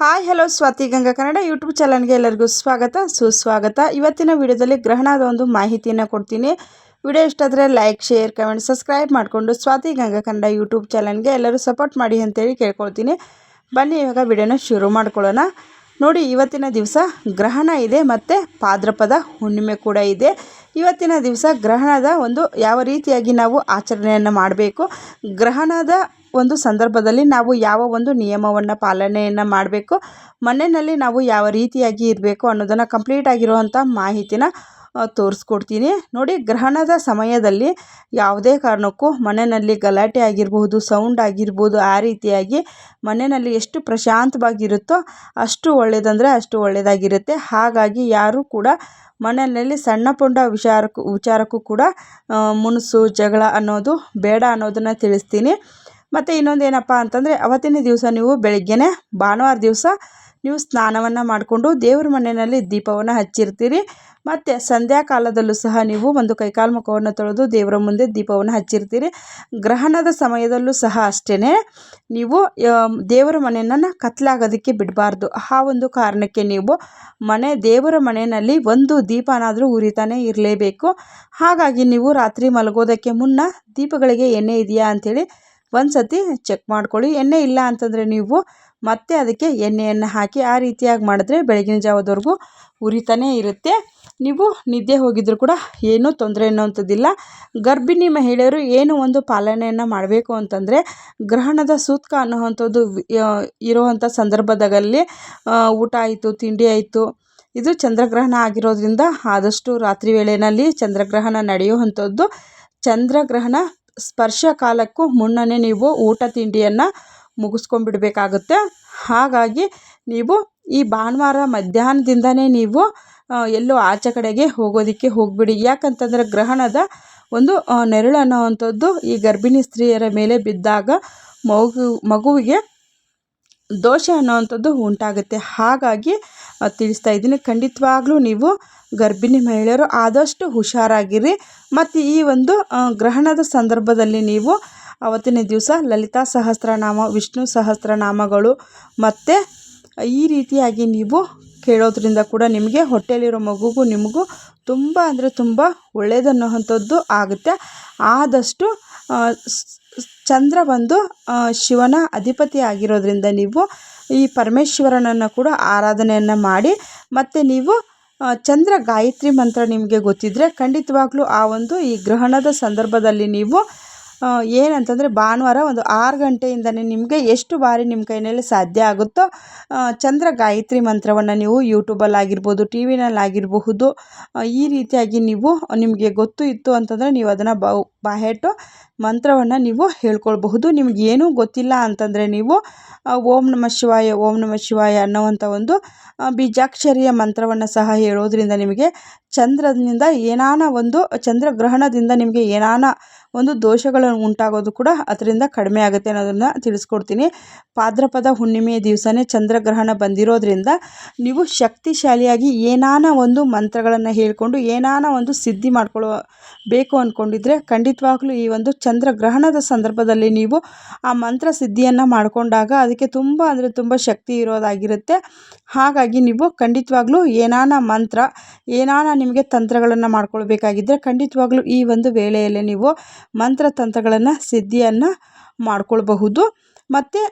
Hi, hello, Swathi Ganga Kannada YouTube ಚಾನಲ್ಗೆ ಎಲ್ಲರಿಗೂ ಸ್ವಾಗತ. ಸುಸ್ವಾಗತ. ಇವತ್ತಿನ ವಿಡಿಯೋದಲ್ಲಿ ಗ್ರಹಣದ ಒಂದು ಮಾಹಿತಿಯನ್ನು ಕೊಡ್ತೀನಿ. ವಿಡಿಯೋ ಇಷ್ಟ ಆದರೆ ಲೈಕ್, ಶೇರ್, ಕಮೆಂಟ್, ಸಬ್ಸ್ಕ್ರೈಬ್ ಮಾಡಿಕೊಂಡು ಸ್ವಾತಿ ಗಂಗಾ ಕನ್ನಡ ಯೂಟ್ಯೂಬ್ ಚಾನಲ್ಗೆ ಎಲ್ಲರೂ ಸಪೋರ್ಟ್ ಮಾಡಿ ಅಂತೇಳಿ ಕೇಳ್ಕೊಳ್ತೀನಿ. ಬನ್ನಿ, ಇವಾಗ ವಿಡಿಯೋನ ಶುರು ಮಾಡ್ಕೊಳ್ಳೋಣ. ನೋಡಿ, ಇವತ್ತಿನ ದಿವಸ ಗ್ರಹಣ ಇದೆ ಮತ್ತು ಪಾದ್ರಪದ ಹುಣ್ಣಿಮೆ ಕೂಡ ಇದೆ. ಇವತ್ತಿನ ದಿವಸ ಗ್ರಹಣದ ಒಂದು ಯಾವ ರೀತಿಯಾಗಿ ನಾವು ಆಚರಣೆಯನ್ನು ಮಾಡಬೇಕು? ಗ್ರಹಣದ ಒಂದು ಸಂದರ್ಭದಲ್ಲಿ ನಾವು ಯಾವ ಒಂದು ನಿಯಮವನ್ನು ಪಾಲನೆಯನ್ನು ಮಾಡಬೇಕು? ಮನೆಯಲ್ಲಿ ನಾವು ಯಾವ ರೀತಿಯಾಗಿ ಇರಬೇಕು ಅನ್ನೋದನ್ನು ಕಂಪ್ಲೀಟ್ ಆಗಿರುವಂಥ ಮಾಹಿತಿನ ತೋರಿಸ್ಕೊಡ್ತೀನಿ. ನೋಡಿ, ಗ್ರಹಣದ ಸಮಯದಲ್ಲಿ ಯಾವುದೇ ಕಾರಣಕ್ಕೂ ಮನೆಯಲ್ಲಿ ಗಲಾಟೆ ಆಗಿರ್ಬೋದು ಸೌಂಡ್ ಆಗಿರ್ಬೋದು, ಆ ರೀತಿಯಾಗಿ ಮನೆಯಲ್ಲಿ ಎಷ್ಟು ಪ್ರಶಾಂತವಾಗಿರುತ್ತೋ ಅಷ್ಟು ಒಳ್ಳೆಯದಂದರೆ ಅಷ್ಟು ಒಳ್ಳೆಯದಾಗಿರುತ್ತೆ ಹಾಗಾಗಿ ಯಾರೂ ಕೂಡ ಮನೆಯಲ್ಲಿ ಸಣ್ಣ ಪುಂಡ ವಿಚಾರಕ್ಕೂ ವಿಚಾರಕ್ಕೂ ಕೂಡ ಮುನಿಸು ಜಗಳ ಅನ್ನೋದು ಬೇಡ ಅನ್ನೋದನ್ನು ತಿಳಿಸ್ತೀನಿ. ಮತ್ತು ಇನ್ನೊಂದು ಏನಪ್ಪ ಅಂತಂದರೆ, ಅವತ್ತಿನ ದಿವಸ ನೀವು ಬೆಳಿಗ್ಗೆನೇ, ಭಾನುವಾರ ದಿವಸ ನೀವು ಸ್ನಾನವನ್ನು ಮಾಡಿಕೊಂಡು ದೇವ್ರ ಮನೆಯಲ್ಲಿ ದೀಪವನ್ನು ಹಚ್ಚಿರ್ತೀರಿ. ಮತ್ತು ಸಂಧ್ಯಾ ಕಾಲದಲ್ಲೂ ಸಹ ನೀವು ಒಂದು ಕೈಕಾಲು ಮುಖವನ್ನು ತೊಳೆದು ದೇವರ ಮುಂದೆ ದೀಪವನ್ನು ಹಚ್ಚಿರ್ತೀರಿ. ಗ್ರಹಣದ ಸಮಯದಲ್ಲೂ ಸಹ ಅಷ್ಟೇ ನೀವು ದೇವರ ಮನೆಯನ್ನು ಕತ್ಲಾಗೋದಕ್ಕೆ ಬಿಡಬಾರ್ದು. ಆ ಒಂದು ಕಾರಣಕ್ಕೆ ನೀವು ಮನೆ, ದೇವರ ಮನೆಯಲ್ಲಿ ಒಂದು ದೀಪನಾದರೂ ಉರಿತಾನೆ ಇರಲೇಬೇಕು. ಹಾಗಾಗಿ ನೀವು ರಾತ್ರಿ ಮಲಗೋದಕ್ಕೆ ಮುನ್ನ ದೀಪಗಳಿಗೆ ಎಣ್ಣೆ ಇದೆಯಾ ಅಂಥೇಳಿ ಒಂದು ಸತಿ ಚೆಕ್ ಮಾಡ್ಕೊಳ್ಳಿ. ಎಣ್ಣೆ ಇಲ್ಲ ಅಂತಂದರೆ ನೀವು ಮತ್ತೆ ಅದಕ್ಕೆ ಎಣ್ಣೆಯನ್ನು ಹಾಕಿ ಆ ರೀತಿಯಾಗಿ ಮಾಡಿದ್ರೆ ಬೆಳಗಿನ ಜಾವದವರೆಗೂ ಉರಿತಾನೇ ಇರುತ್ತೆ. ನೀವು ನಿದ್ದೆ ಹೋಗಿದ್ರು ಕೂಡ ಏನೂ ತೊಂದರೆ ಅನ್ನೋವಂಥದ್ದಿಲ್ಲ. ಗರ್ಭಿಣಿ ಮಹಿಳೆಯರು ಏನು ಒಂದು ಪಾಲನೆಯನ್ನು ಮಾಡಬೇಕು ಅಂತಂದರೆ ಗ್ರಹಣದ ಸೂತ್ಕ ಅನ್ನುವಂಥದ್ದು ಇರುವಂಥ ಸಂದರ್ಭದಲ್ಲಿ ಊಟ ಆಯಿತು, ತಿಂಡಿ ಆಯಿತು, ಇದು ಚಂದ್ರಗ್ರಹಣ ಆಗಿರೋದ್ರಿಂದ ಆದಷ್ಟು ರಾತ್ರಿ ವೇಳೆಯಲ್ಲಿ ಚಂದ್ರಗ್ರಹಣ ನಡೆಯುವಂಥದ್ದು. ಚಂದ್ರಗ್ರಹಣ ಸ್ಪರ್ಶ ಕಾಲಕ್ಕೂ ಮುನ್ನನೇ ನೀವು ಊಟ ತಿಂಡಿಯನ್ನು ಮುಗಿಸ್ಕೊಂಡ್ಬಿಡ್ಬೇಕಾಗುತ್ತೆ. ಹಾಗಾಗಿ ನೀವು ಈ ಭಾನುವಾರ ಮಧ್ಯಾಹ್ನದಿಂದನೇ ನೀವು ಎಲ್ಲೂ ಆಚೆ ಕಡೆಗೆ ಹೋಗೋದಕ್ಕೆ ಹೋಗ್ಬಿಡಿ. ಯಾಕಂತಂದರೆ ಗ್ರಹಣದ ಒಂದು ನೆರಳು ಅನ್ನೋವಂಥದ್ದು ಈ ಗರ್ಭಿಣಿ ಸ್ತ್ರೀಯರ ಮೇಲೆ ಬಿದ್ದಾಗ ಮಗು, ಮಗುವಿಗೆ ದೋಷ ಅನ್ನೋವಂಥದ್ದು ಉಂಟಾಗುತ್ತೆ. ಹಾಗಾಗಿ ತಿಳಿಸ್ತಾ ಇದ್ದೀನಿ. ಖಂಡಿತವಾಗ್ಲೂ ನೀವು ಗರ್ಭಿಣಿ ಮಹಿಳೆಯರು ಆದಷ್ಟು ಹುಷಾರಾಗಿರಿ. ಮತ್ತು ಈ ಒಂದು ಗ್ರಹಣದ ಸಂದರ್ಭದಲ್ಲಿ ನೀವು ಅವತ್ತಿನ ದಿವಸ ಲಲಿತಾ ಸಹಸ್ರನಾಮ, ವಿಷ್ಣು ಸಹಸ್ರನಾಮಗಳು ಮತ್ತು ಈ ರೀತಿಯಾಗಿ ನೀವು ಕೇಳೋದ್ರಿಂದ ಕೂಡ ನಿಮಗೆ ಹೊಟ್ಟೆಯಲ್ಲಿರೋ ಮಗುಗೂ ನಿಮಗೂ ತುಂಬ ಅಂದರೆ ತುಂಬ ಒಳ್ಳೆಯದನ್ನುವಂಥದ್ದು ಆಗುತ್ತೆ. ಆದಷ್ಟು ಚಂದ್ರ ಆ, ಶಿವನ ಅಧಿಪತಿ ಆಗಿರೋದರಿಂದ ನೀವು ಈ ಪರಮೇಶ್ವರನನ್ನು ಕೂಡ ಆರಾಧನೆಯನ್ನು ಮಾಡಿ ಮತ್ತು ನೀವು ಚಂದ್ರ ಗಾಯತ್ರಿ ಮಂತ್ರ ನಿಮಗೆ ಗೊತ್ತಿದ್ದರೆ ಖಂಡಿತವಾಗ್ಲೂ ಆ ಒಂದು ಈ ಗ್ರಹಣದ ಸಂದರ್ಭದಲ್ಲಿ ನೀವು ಏನಂತಂದರೆ ಭಾನುವಾರ ಒಂದು ಆರು ಗಂಟೆಯಿಂದನೇ ನಿಮಗೆ ಎಷ್ಟು ಬಾರಿ ನಿಮ್ಮ ಕೈನಲ್ಲಿ ಸಾಧ್ಯ ಆಗುತ್ತೋ ಚಂದ್ರ ಗಾಯತ್ರಿ ಮಂತ್ರವನ್ನು ನೀವು ಯೂಟ್ಯೂಬಲ್ಲಿ ಆಗಿರ್ಬೋದು ಟಿ ವಿನಲ್ಲಿ ಆಗಿರಬಹುದು ಈ ರೀತಿಯಾಗಿ ನೀವು ನಿಮಗೆ ಗೊತ್ತು ಇತ್ತು ಅಂತಂದರೆ ನೀವು ಅದನ್ನು ಬಾ ಬಾಯಟ್ಟು ಮಂತ್ರವನ್ನು ನೀವು ಹೇಳ್ಕೊಳ್ಬಹುದು. ನಿಮ್ಗೆ ಏನೂ ಗೊತ್ತಿಲ್ಲ ಅಂತಂದರೆ ನೀವು ಓಂ ನಮ ಶಿವಾಯ, ಓಂ ನಮ ಶಿವಾಯ ಅನ್ನೋವಂಥ ಒಂದು ಬೀಜಾಕ್ಷರಿಯ ಮಂತ್ರವನ್ನು ಸಹ ಹೇಳೋದ್ರಿಂದ ನಿಮಗೆ ಚಂದ್ರನಿಂದ ಏನಾನ ಒಂದು ಚಂದ್ರಗ್ರಹಣದಿಂದ ನಿಮಗೆ ಏನಾನ ಒಂದು ದೋಷಗಳು ಉಂಟಾಗೋದು ಕೂಡ ಅದರಿಂದ ಕಡಿಮೆ ಆಗುತ್ತೆ ಅನ್ನೋದನ್ನು ತಿಳಿಸ್ಕೊಡ್ತೀನಿ. ಪಾದ್ರಪದ ಹುಣ್ಣಿಮೆಯ ದಿವಸನೇ ಚಂದ್ರಗ್ರಹಣ ಬಂದಿರೋದ್ರಿಂದ ನೀವು ಶಕ್ತಿಶಾಲಿಯಾಗಿ ಏನಾನ ಒಂದು ಮಂತ್ರಗಳನ್ನು ಹೇಳಿಕೊಂಡು, ಏನಾನ ಒಂದು ಸಿದ್ಧಿ ಮಾಡ್ಕೊಳ್ಳೋ ಬೇಕು ಅಂದ್ಕೊಂಡಿದ್ರೆ ಖಂಡಿತವಾಗ್ಲೂ ಈ ಒಂದು ಚಂದ್ರಗ್ರಹಣದ ಸಂದರ್ಭದಲ್ಲಿ ನೀವು ಆ ಮಂತ್ರ ಸಿದ್ಧಿಯನ್ನು ಮಾಡಿಕೊಂಡಾಗ ಅದಕ್ಕೆ ತುಂಬ ಅಂದರೆ ತುಂಬ ಶಕ್ತಿ ಇರೋದಾಗಿರುತ್ತೆ. ಹಾಗಾಗಿ ನೀವು ಖಂಡಿತವಾಗ್ಲೂ ಏನಾನ ಮಂತ್ರ, ಏನಾನ ನಿಮಗೆ ತಂತ್ರಗಳನ್ನು ಮಾಡ್ಕೊಳ್ಬೇಕಾಗಿದ್ದರೆ ಖಂಡಿತವಾಗ್ಲೂ ಈ ಒಂದು ವೇಳೆಯಲ್ಲೇ ನೀವು ಮಂತ್ರ ತಂತ್ರಗಳನ್ನು ಸಿದ್ಧಿಯನ್ನು ಮಾಡ್ಕೊಳ್ಬಹುದು. ಮತ್ತು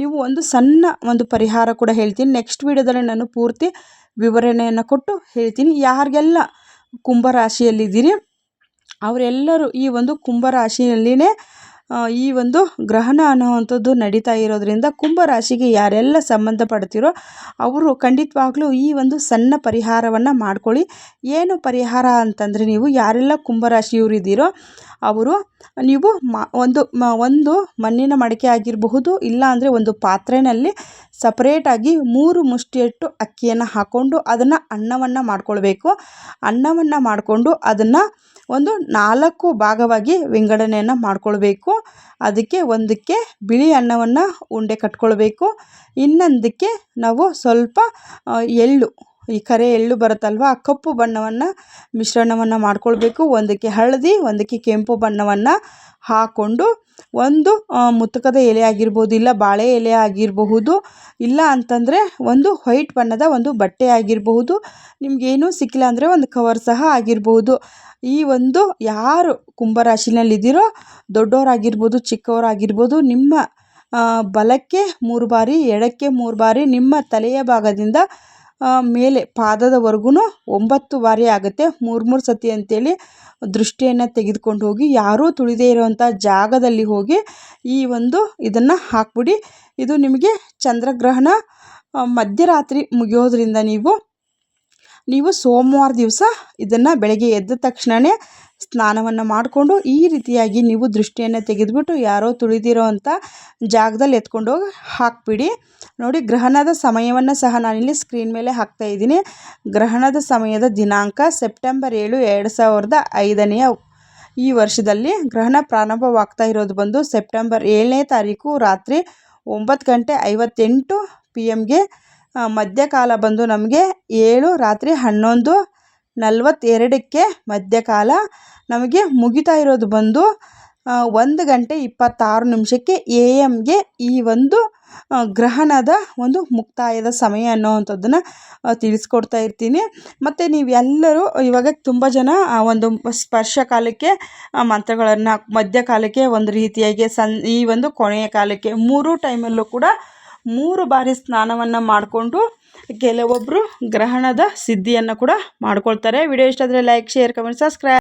ನೀವು ಒಂದು ಸಣ್ಣ ಒಂದು ಪರಿಹಾರ ಕೂಡ ಹೇಳ್ತೀನಿ. ನೆಕ್ಸ್ಟ್ ವೀಡಿಯೋದಲ್ಲಿ ನಾನು ಪೂರ್ತಿ ವಿವರಣೆಯನ್ನು ಕೊಟ್ಟು ಹೇಳ್ತೀನಿ. ಯಾರಿಗೆಲ್ಲ ಕುಂಭರಾಶಿಯಲ್ಲಿದ್ದೀರಿ ಅವರೆಲ್ಲರೂ ಈ ಒಂದು ಕುಂಭರಾಶಿಯಲ್ಲಿನೇ ಆ, ಈ ಒಂದು ಗ್ರಹಣ ಅನ್ನುವಂಥದ್ದು ನಡೀತಾ ಇರೋದ್ರಿಂದ ಕುಂಭರಾಶಿಗೆ ಯಾರೆಲ್ಲ ಸಂಬಂಧಪಡ್ತಿರೋ ಅವರು ಖಂಡಿತವಾಗ್ಲೂ ಈ ಒಂದು ಸಣ್ಣ ಪರಿಹಾರವನ್ನು ಮಾಡ್ಕೊಳ್ಳಿ. ಏನು ಪರಿಹಾರ ಅಂತಂದರೆ ನೀವು ಯಾರೆಲ್ಲ ಕುಂಭರಾಶಿಯವರು ಇದ್ದೀರೋ ಅವರು ನೀವು ಮ, ಒಂದು ಮ, ಒಂದು ಮಣ್ಣಿನ ಮಡಿಕೆ ಆಗಿರಬಹುದು, ಇಲ್ಲ ಅಂದರೆ ಒಂದು ಪಾತ್ರೆಯಲ್ಲಿ ಸಪ್ರೇಟಾಗಿ ಮೂರು ಮುಷ್ಟಿಯಷ್ಟು ಅಕ್ಕಿಯನ್ನು ಹಾಕ್ಕೊಂಡು ಅದನ್ನು ಅನ್ನವನ್ನು ಮಾಡ್ಕೊಳ್ಬೇಕು. ಅನ್ನವನ್ನು ಮಾಡಿಕೊಂಡು ಅದನ್ನು ಒಂದು ನಾಲ್ಕು ಭಾಗವಾಗಿ ವಿಂಗಡಣೆಯನ್ನು ಮಾಡ್ಕೊಳ್ಬೇಕು. ಅದಕ್ಕೆ ಒಂದಕ್ಕೆ ಬಿಳಿ ಅನ್ನವನ್ನು ಉಂಡೆ ಕಟ್ಕೊಳ್ಬೇಕು. ಇನ್ನೊಂದಕ್ಕೆ ನಾವು ಸ್ವಲ್ಪ ಎಳ್ಳು. ಈ ಕರೆ ಎಳ್ಳು ಬರುತ್ತಲ್ವ? ಆ ಕಪ್ಪು ಬಣ್ಣವನ್ನು ಮಿಶ್ರಣವನ್ನು ಮಾಡಿಕೊಳ್ಬೇಕು. ಒಂದಕ್ಕೆ ಹಳದಿ, ಒಂದಕ್ಕೆ ಕೆಂಪು ಬಣ್ಣವನ್ನು ಹಾಕ್ಕೊಂಡು ಒಂದು ಮುತ್ತಕದ ಎಲೆ ಆಗಿರ್ಬೋದು, ಇಲ್ಲ ಬಾಳೆ ಎಲೆ ಆಗಿರಬಹುದು, ಇಲ್ಲ ಅಂತಂದರೆ ಒಂದು ವೈಟ್ ಬಣ್ಣದ ಒಂದು ಬಟ್ಟೆ ಆಗಿರಬಹುದು. ನಿಮಗೇನೂ ಸಿಕ್ಕಿಲ್ಲ ಅಂದರೆ ಒಂದು ಕವರ್ ಸಹ ಆಗಿರಬಹುದು ಈ ಒಂದು ಯಾರು ಕುಂಭರಾಶಿನಲ್ಲಿದ್ದೀರೋ ದೊಡ್ಡವರಾಗಿರ್ಬೋದು ಚಿಕ್ಕವರಾಗಿರ್ಬೋದು, ನಿಮ್ಮ ಬಲಕ್ಕೆ ಮೂರು ಬಾರಿ, ಎಡಕ್ಕೆ ಮೂರು ಬಾರಿ, ನಿಮ್ಮ ತಲೆಯ ಭಾಗದಿಂದ ಮೇಲೆ ಪಾದದವರೆಗೂ ಒಂಬತ್ತು ಬಾರಿ ಆಗುತ್ತೆ. ಮೂರು ಮೂರು ಸತಿ ಅಂತೇಳಿ ದೃಷ್ಟಿಯನ್ನು ತೆಗೆದುಕೊಂಡು ಹೋಗಿ, ಯಾರೂ ತುಳಿದೇ ಇರುವಂಥ ಜಾಗದಲ್ಲಿ ಹೋಗಿ ಈ ಒಂದು ಇದನ್ನು ಹಾಕಿಬಿಡಿ. ಇದು ನಿಮಗೆ ಚಂದ್ರಗ್ರಹಣ ಮಧ್ಯರಾತ್ರಿ ಮುಗಿಯೋದ್ರಿಂದ ನೀವು ನೀವು ಸೋಮವಾರ ದಿವಸ ಇದನ್ನು ಬೆಳಗ್ಗೆ ಎದ್ದ ತಕ್ಷಣವೇ ಸ್ನಾನವನ್ನು ಮಾಡಿಕೊಂಡು ಈ ರೀತಿಯಾಗಿ ನೀವು ದೃಷ್ಟಿಯನ್ನು ತೆಗೆದುಬಿಟ್ಟು ಯಾರೋ ತುಳಿದಿರೋ ಅಂಥ ಜಾಗದಲ್ಲಿ ಎತ್ಕೊಂಡು ಹೋಗಿ ಹಾಕ್ಬಿಡಿ. ನೋಡಿ, ಗ್ರಹಣದ ಸಮಯವನ್ನು ಸಹ ನಾನಿಲ್ಲಿ ಸ್ಕ್ರೀನ್ ಮೇಲೆ ಹಾಕ್ತಾ ಇದ್ದೀನಿ. ಗ್ರಹಣದ ಸಮಯದ ದಿನಾಂಕ ಸೆಪ್ಟೆಂಬರ್ ಏಳು, ಎರಡು ಸಾವಿರದ ಐದನೆಯ ಈ ವರ್ಷದಲ್ಲಿ ಗ್ರಹಣ ಪ್ರಾರಂಭವಾಗ್ತಾ ಇರೋದು ಬಂದು ಸೆಪ್ಟೆಂಬರ್ ಏಳನೇ ತಾರೀಕು ರಾತ್ರಿ ಒಂಬತ್ತು ಗಂಟೆ ಐವತ್ತೆಂಟು ಪಿ ಎಮ್ಗೆ ಮಧ್ಯಕಾಲ ಬಂದು ನಮಗೆ ಏಳು, ರಾತ್ರಿ ಹನ್ನೊಂದು, ನಲವತ್ತೆರಡಕ್ಕೆ ಮಧ್ಯಕಾಲ ನಮಗೆ ಮುಗಿತಾ ಇರೋದು ಬಂದು ಒಂದು ಗಂಟೆ ಇಪ್ಪತ್ತಾರು ನಿಮಿಷಕ್ಕೆ ಎ ಎಮ್ಗೆ ಈ ಒಂದು ಗ್ರಹಣದ ಒಂದು ಮುಕ್ತಾಯದ ಸಮಯ ಅನ್ನೋವಂಥದ್ದನ್ನು ತಿಳಿಸ್ಕೊಡ್ತಾ ಇರ್ತೀನಿ. ಮತ್ತು ನೀವೆಲ್ಲರೂ ಇವಾಗ ತುಂಬ ಜನ ಆ ಒಂದು ಸ್ಪರ್ಶ ಕಾಲಕ್ಕೆ ಮಂತ್ರಗಳನ್ನು ಮಧ್ಯಕಾಲಕ್ಕೆ ಒಂದು ರೀತಿಯಾಗಿ ಸನ್, ಈ ಒಂದು ಕೊನೆಯ ಕಾಲಕ್ಕೆ ಮೂರು ಟೈಮಲ್ಲೂ ಕೂಡ ಮೂರು ಬಾರಿ ಸ್ನಾನವನ್ನು ಮಾಡಿಕೊಂಡು ಕೆಲವೊಬ್ಬರು ಗ್ರಹಣದ ಸಿದ್ಧಿಯನ್ನು ಕೂಡ ಮಾಡ್ಕೊಳ್ತಾರೆ. ವಿಡಿಯೋ ಇಷ್ಟ ಆದರೆ ಲೈಕ್ ಶೇರ್ ಕಮೆಂಟ್ ಸಬ್ಸ್ಕ್ರೈಬ್